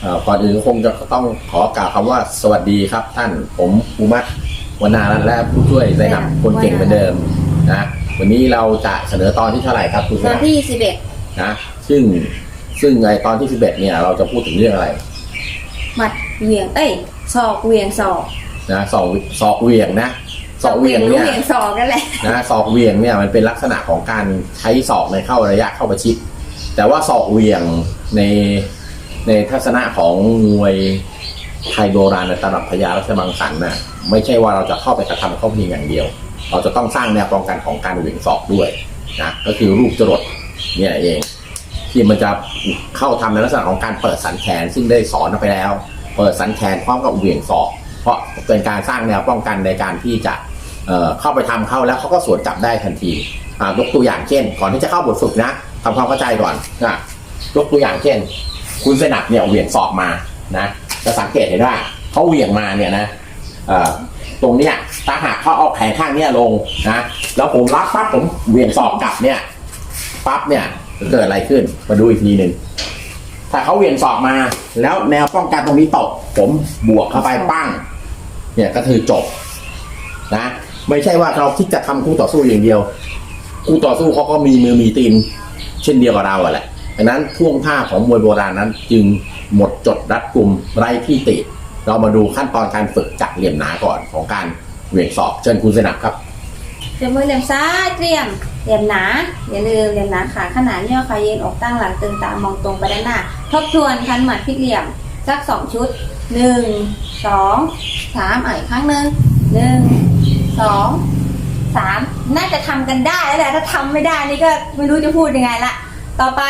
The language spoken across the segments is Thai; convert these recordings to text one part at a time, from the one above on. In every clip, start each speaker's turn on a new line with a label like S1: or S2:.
S1: เอ่อก่อนอื่นคงจะต้องขอกล่าวคำว่าสวัสดีครับท่านผมภูมัตวนารัตน์และผู้ช่วยไซนับคนเก่งเหมือนเดิมนะวันนี้เราจะเสนอตอนที่เท่าไหร่ครับคุณ
S2: ต
S1: ไซ
S2: อน
S1: นับ
S2: ที่สิบเอ็ด
S1: นะซึ่งซึ่งในตอนที่11เนี่ยเราจะพูดถึงเรื่องอะไร
S2: หมัดเหวียงเอ้ยศอกเหวียงศอก
S1: นะศอกศอกเหวียงนะศอกเหวียง
S2: รู้
S1: เนี่ย
S2: เหวียงศอกนั่นแหละ
S1: นะศอกเหวียงเนี่ยมันเป็นลักษณะของการใช้ศอกในเข้าระยะเข้าประชิดแต่ว่าศอกเหวียงใน ในทัศนะของมวยไทยโบราณในตำรับพญารัชมังสันน่ะไม่ใช่ว่าเราจะเข้าไปกระทำเข้าเพียงอย่างเดียว เราจะต้องสร้างแนวป้องกันของการเหวี่ยงศอกด้วยนะก็คือรูปจรดเนี่ยเอง ที่มันจะเข้าทำในลักษณะของการเปิดสันแขนซึ่งได้สอนไปแล้ว เปิดสันแขนพร้อมกับเหวี่ยงศอก เพราะเป็นการสร้างแนวป้องกันในการที่จะเเข้าไปทำเข้าแล้วเขาก็สวนกลับได้ทันทีอ่ายกตัวอย่างเช่น ก่อนที่จะเข้าบทฝึกนะทำความเข้าใจก่อนนะยกตัวอย่างเช่น คุณสนับเนี่ยเหวี่ยงศอกมานะจะสังเกตเห็นว่าเขาเหวี่ยงมาเนี่ยนะเอ่อตรงเนี้ยถ้าหากเขาเอาแขนข้างเนี้ยลงนะแล้วผมรับปั๊บผมเหวี่ยงศอกกลับเนี่ยปั๊บเนี่ยจะเกิดอะไรขึ้นมาดูอีกทีหนึ่งถ้าเขาเหวี่ยงศอกมา แล้วแนวป้องกันตรงนี้ตก ผมบวกเข้าไปปั้ง เนี่ยก็คือจบนะไม่ใช่ว่าเราคิดจะทำคู่ต่อสู้อย่างเดียว คู่ต่อสู้เขาก็มีมือมีตีนเช่นเดียวกับเราอะแหละ ดังนั้นท่วงท่าของมวยโบราณนั้น จึงหมดจดรัดกลุ่มไร้ที่ติ เรามาดูขั้นตอนการฝึกจากเหลี่ยมหนาก่อนของการเหวี่ยงศอกเชิญคุณสนับครับ
S2: เตรียมมือเหลี่ยมซ้ายเตรียมเหลี่ยมหนา อย่าลืมเหลี่ยมหนาขาขนานย่อขาเย็นอกตั้งหลังตึงตามองตรงไปด้านหน้า ทบทวนคันหมัดพลิกเหลี่ยมสักสองชุดหนึ่งสองสามอะอีกครั้งหนึ่งหนึ่งสองสามน่าจะทำกันได้แล้วแหละถ้าทำไม่ได้นี่ก็ไม่รู้จะพูดยังไงละ ต่อไป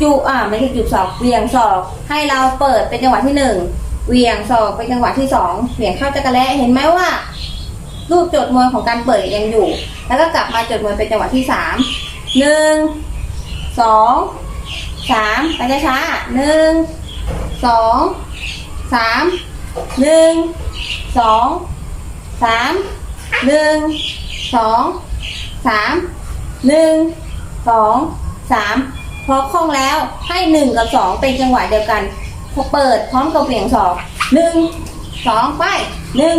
S2: จุอ่าไม่ใช่จุดศอกเหวียงศอก ให้เราเปิดเป็นจังหวะที่หนึ่งเหวียงศอกเป็นจังหวะที่สองเหวียงเข้าจักรแล้เห็นไหมว่า รูปโจทย์มวยของการเปิดยังอยู่ แล้วก็กลับมาโจทย์มวยเป็นจังหวะที่สามหนึ่งสองสามไปช้าๆหนึ่งสองสามหนึ่งสองสามหนึ่งสองสามหนึ่งสอง สามพอคล่องแล้วให้หนึ่งกับสองเป็นจังหวะเดียวกันพอเปิดพร้อมกับเหวี่ยงสองหนึ่งสองไปหนึ่ง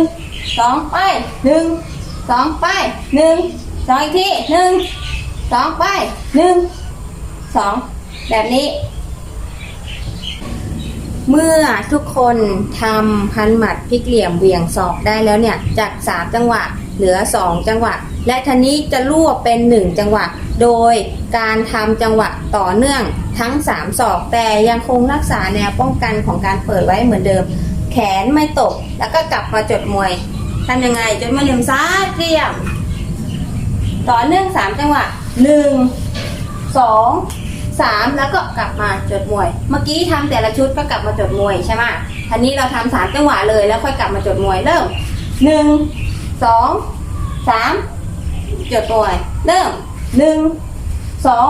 S2: สองไปหนึ่งสองไปหนึ่งสองอีกทีหนึ่งสองไปหนึ่งสองแบบนี้ เมื่อทุกคนทำพันหมัดพลิกเหลี่ยมเวี่ยงศอกได้แล้วเนี่ย จากสามจังหวะเหลือสองจังหวะ และทีนี้จะรวบเป็นหนึ่งจังหวะ โดยการทำจังหวะต่อเนื่องทั้งสามศอก แต่ยังคงรักษาแนวป้องกันของการเปิดไว้เหมือนเดิม แขนไม่ตก แล้วก็กลับมาจดมวยทำยังไงจดมาหนึ่งซ้ายเตรียม ต่อเนื่องสามจังหวะหนึ่ง สามแล้วก็กลับมาจดมวย เมื่อกี้ทำแต่ละชุดก็กลับมาจดมวยใช่ไหมทีนี้เราทำสามจังหวะเลยแล้วค่อยกลับมาจดมวยเริ่มหนึ่งสองสามจดมวย เริ่มหนึ่งสอง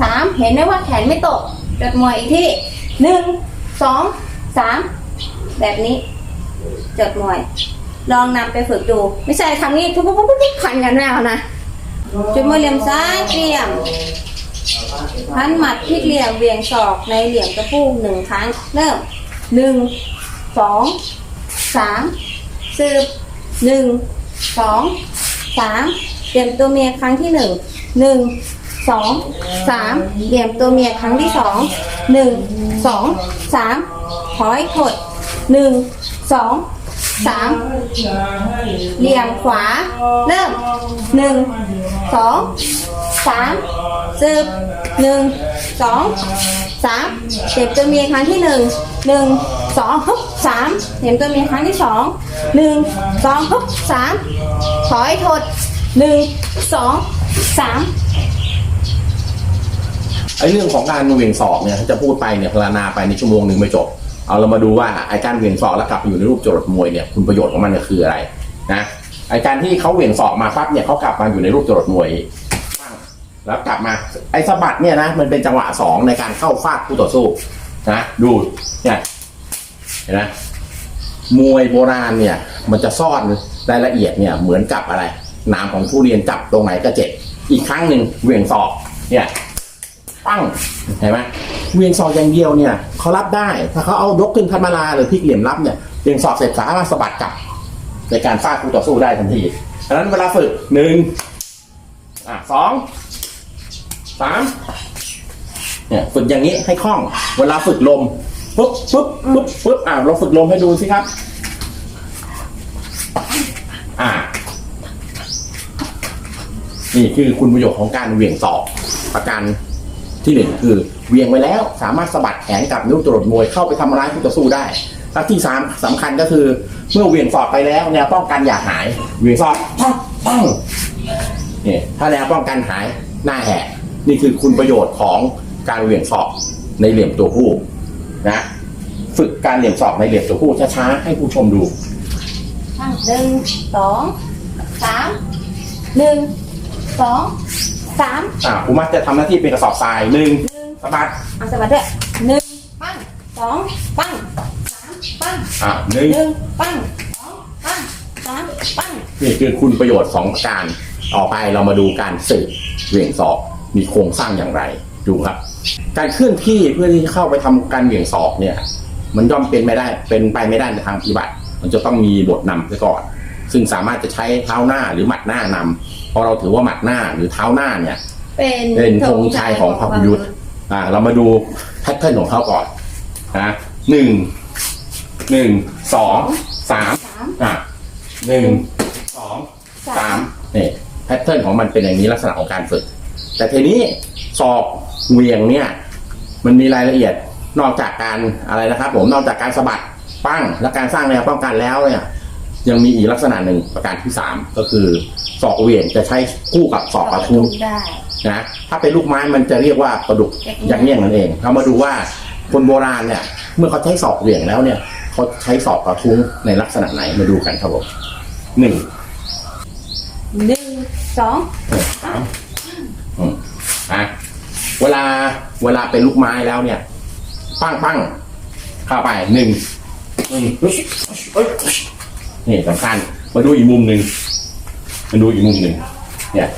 S2: สามเห็นไหมว่าแขนไม่ตกจดมวยอีกที่หนึ่งสองสามแบบนี้จดมวย ลองนำไปฝึกดู ไม่ใช่ทำนี้ทุบปุ๊บปุ๊บปุ๊บพันกันไม่เอานะจุดมวยเหลี่ยมซ้ายเตรียม พันหมัดพลิกเหลี่ยมเวียงศอกในเหลี่ยมกระพู้หนึ่งครั้ง เริ่มหนึ่งสองสามสืบหนึ่งสองสามเตรียมตัวเมียครั้งที่หนึ่งหนึ่งสองสามเหลี่ยมตัวเมียครั้งที่สองหนึ่งสองสามถอยถดหนึ่งสองสามเหลี่ยมขวา เริ่มหนึ่งสอง สามสืบหนึ่งสองสามเต็มตัวเมียครั้งที่หนึ่งหนึ่งสองฮึบสามเต็มตัวเมียครั้งที่สองหนึ่งสองฮึบสามถอยถดหนึ่งสองสาม
S1: ไอ้เรื่องของการเหวี่ยงศอกเนี่ยถ้าจะพูดไปเนี่ยพลานาไปในชั่วโมงหนึ่งไม่จบ เอาเรามาดูว่าไอ้การเหวี่ยงศอกแล้วกลับไปอยู่ในรูปจรดมวยเนี่ยคุณประโยชน์ของมันคืออะไรนะไอ้การที่เขาเหวี่ยงศอกมาปั๊บเนี่ยเขากลับมาอยู่ในรูปจรดมวย แล้วกลับมาไอ้สะบัดเนี่ยนะมันเป็นจังหวะสองในการเข้าฟาดคู่ต่อสู้นะดูเนี่ยเห็นไหมมวยโบราณเนี่ย มันจะซ่อนรายละเอียดเนี่ยเหมือนกับอะไรหนามของทุเรียนจับตรงไหนก็เจ็บอีกครั้งหนึ่งเหวี่ยงศอกเนี่ยปั้งเห็นไหมเวียงศอกอย่างเดียวเนี่ยเขารับได้ ถ้าเขาเอายกขึ้นคันมาลาหรือพลิกเหลี่ยมรับเนี่ยเวียงศอกเสร็จสามารถสะบัดกลับ ในการฟาดคู่ต่อสู้ได้ทันทีดังนั้นเวลาฝึกหนึ่งอะสอง สามเนี่ยฝึกอย่างนี้ให้คล่อง เวลาฝึกลมปุ๊บปุ๊บปุ๊บปุ๊บอะเราฝึกลมให้ดูสิครับ อ่า นี่คือคุณประโยชน์ของการเหวี่ยงศอกประการที่หนึ่งคือเหวี่ยงไปแล้วสามารถสะบัดแขนกับนิ้วจรดมวยเข้าไปทำร้ายคู่ต่อสู้ได้และที่สามสำคัญก็คือ เมื่อเหวี่ยงศอกไปแล้วแนวป้องกันอย่าหายเหวี่ยงศอกปังปังนี่ถ้าแนวป้องกันหายหน้าแหก นี่คือคุณประโยชน์ของการเหวี่ยงศอกในเหลี่ยมตัวผู้นะฝึกการเหลี่ยมศอกในเหลี่ยมตัวผู้ช้าๆให้ผู้ชมดู
S2: ตั้งหนึ่งสองสามหนึ่งสองสาม
S1: อ่าผมมักจะทำหน้าที่เป็นกระสอบทรายหนึ่ง
S2: หนึ่ง
S1: สะบัด
S2: เอาสะบัดด้วยหนึ่งปั้งสองปั้งสามปั้ง
S1: อ่าหนึ่ง
S2: หนึ่งปั้งสองปั้งสามปั้ง
S1: นี่คือคุณประโยชน์สองประการต่อไปเรามาดูการสืบเหวี่ยงศอก มีโครงสร้างอย่างไรดูครับ การเคลื่อนที่เพื่อที่จะเข้าไปทำการเหวี่ยงศอกเนี่ย มันย่อมเป็นไม่ได้เป็นไปไม่ได้ในทางปฏิบัติ มันจะต้องมีบทนำซะก่อน ซึ่งสามารถจะใช้เท้าหน้าหรือหมัดหน้านำเพราะเราถือว่าหมัดหน้าหรือเท้าหน้าเนี่ย
S2: เป็น
S1: เป็นธงชัยของพระประยุทธ์อ่าเรามาดูแพทเทิร์นของเขาก่อนนะหนึ่งหนึ่งสองสาม
S2: สาม
S1: อะหนึ่งสอง
S2: สา
S1: สามมนี่แพทเทิร์นของมันเป็นอย่างนี้ลักษณะของการฝึก แต่ทีนี้ศอกเหวียงเนี่ย มันมีรายละเอียดนอกจากการอะไรนะครับ ผมนอกจากการสะบัดปั้งและการสร้างแนวป้องกันแล้วเนี่ย ยังมีอีกลักษณะหนึ่งประการที่สามก็คือศอกเหวียงจะใช้คู่กับศอกกระทุ้ง
S2: ได้
S1: นะถ้าเป็นลูกไม้มันจะเรียกว่าประดุกยักเงี้ยงนั่นเองเรามาดูว่าคนโบราณเนี่ย เมื่อเขาใช้ศอกเหวี่ยงแล้วเนี่ยเขาใช้ศอกกระทุ้งในลักษณะไหนมาดูกันครับผมหนึ่ง
S2: หนึ่งสอง
S1: สาม อืมอะเวลาเวลาเป็นลูกไม้แล้วเนี่ย ปั้งปั้งเข้าไปหนึ่งหนึ่งนี่สำคัญ มาดูอีกมุมหนึ่งมาดูอีกมุมหนึ่งเนี่ย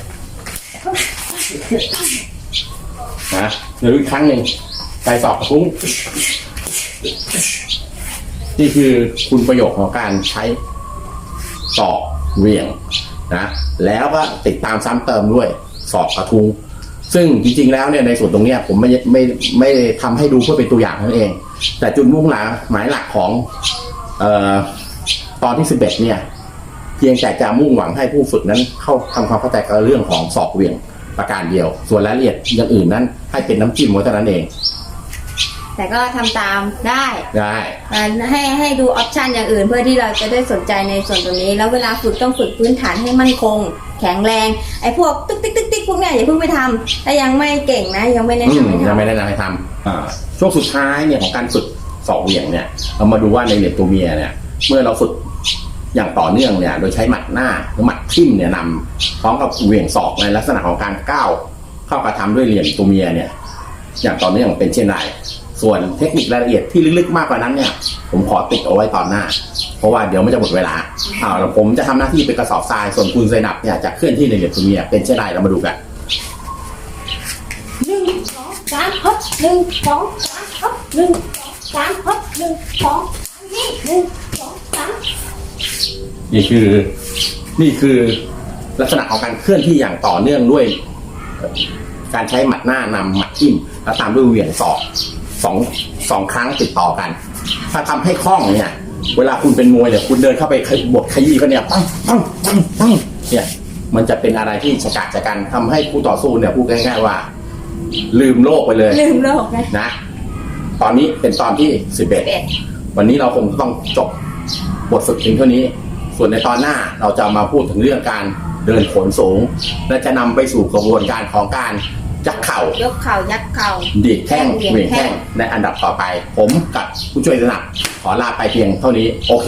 S1: นะเดี๋ยวอีกครั้งหนึ่งใส่ศอกกระทุ้งนี่คือคุณประโยชน์ของการใช้ศอกเวียงนะ แล้วก็ติดตามซ้ำเติมด้วย สอบกระทุ้งซึ่งจริงๆแล้วเนี่ยในส่วนตรงนี้ผมไม่ไม่ไม่ทำให้ดูเพื่อเป็นตัวอย่างนั่นเอง แต่จุดมุ่งหมายหมายหลักของออตอนที่สิบเอ็ดเนี่ย เพียงแต่จะมุ่งหวังให้ผู้ฝึกนั้นเข้าทำความเข้าใจกับเรื่องของสอบเวียงประการเดียว ส่วนรายละเอียดอย่างอื่นนั้นให้เป็นน้ำจิ้มไว้เท่านั้นเอง
S2: แต่ก็ทำตามได้
S1: ได้
S2: อ่าให้ให้ดูออปชันอย่างอื่นเพื่อที่เราจะได้สนใจในส่วนตรงนี้ แล้วเวลาฝึกต้องฝึกพื้นฐานให้มั่นคง แข็งแรงไอ้พวกตึ๊กติ๊กติ๊กติ๊กพวกเนี้ยอย่าเพิ่งไปทำถ้ายังไม่เก่งนะ ยังไม่แนะ
S1: อืม
S2: นำให้
S1: ยัง
S2: ทำ
S1: ไม่แนะนำให้ทำอ่าช่วงสุดท้ายเนี่ยของการฝึกสอกเหวี่ยงเนี่ยเรามาดูว่าในเหลี่ยมตัวเมียเนี่ย เมื่อเราฝึกอย่างต่อเนื่องเนี่ย โดยใช้หมัดหน้าหรือหมัดทิ่มเนี่ยนำพร้อมกับเหวี่ยงศอกในลักษณะของการก้าวเข้ากระทำด้วยเหลี่ยมตัวเมียเนี่ย อย่างต่อเนื่องเป็นเช่นไร ส่วนเทคนิครายละเอียดที่ลึกๆมากกว่านั้นเนี่ย ผมขอติดเอาไว้ตอนหน้า เพราะว่าเดี๋ยวมันจะหมดเวลาอ่าแล้วผมจะทำหน้าที่เป็นกระสอบทราย ส่วนคุณไซนับเนี่ยจะเคลื่อนที่ในเหลี่ยมตัวเมียเป็นเช่นไรเรามาดูกัน
S2: หนึ่งสองสามฮบหนึ่งสองสามฮบหนึ่งสองสามฮบหนึ่งสองสามนี่หนึ่งสองสาม
S1: นี่คือ นี่คือลักษณะของการเคลื่อนที่อย่างต่อเนื่องด้วย การใช้หมัดหน้านำหมัดทิ่มแล้วตามด้วยเหวี่ยงศอก สองสองครั้งติดต่อกัน ถ้าทำให้คล่องเนี่ย เวลาคุณเป็นมวยเนี่ยคุณเดินเข้าไปบทขยี้ก็เนี่ยปังปังปังปังเนี่ยมันจะเป็นอะไรที่ฉกาจจากกันทำให้คู่ต่อสู้เนี่ยพูดง่ายๆว่า ลืมโลกไปเลย
S2: ลืมโลกนะ
S1: นะ ตอนนี้เป็นตอนที่สิบเอ็ด
S2: เอ็ด
S1: วันนี้เราคงต้องจบบทฝึกเพียงเท่านี้ ส่วนในตอนหน้าเราจะมาพูดถึงเรื่องการเดินโขนสูง และจะนำไปสู่กระบวนการของการ ยักเข่า ย
S2: กเข่ายักเข่า
S1: ดีดแข้ง
S2: เหวี่ยง
S1: เหวี่ยง
S2: แข้
S1: แข้
S2: ง
S1: งในอันดับต่อไป ผมกับผู้ช่วยสนับขอลาไปเพียงเท่านี้โอเค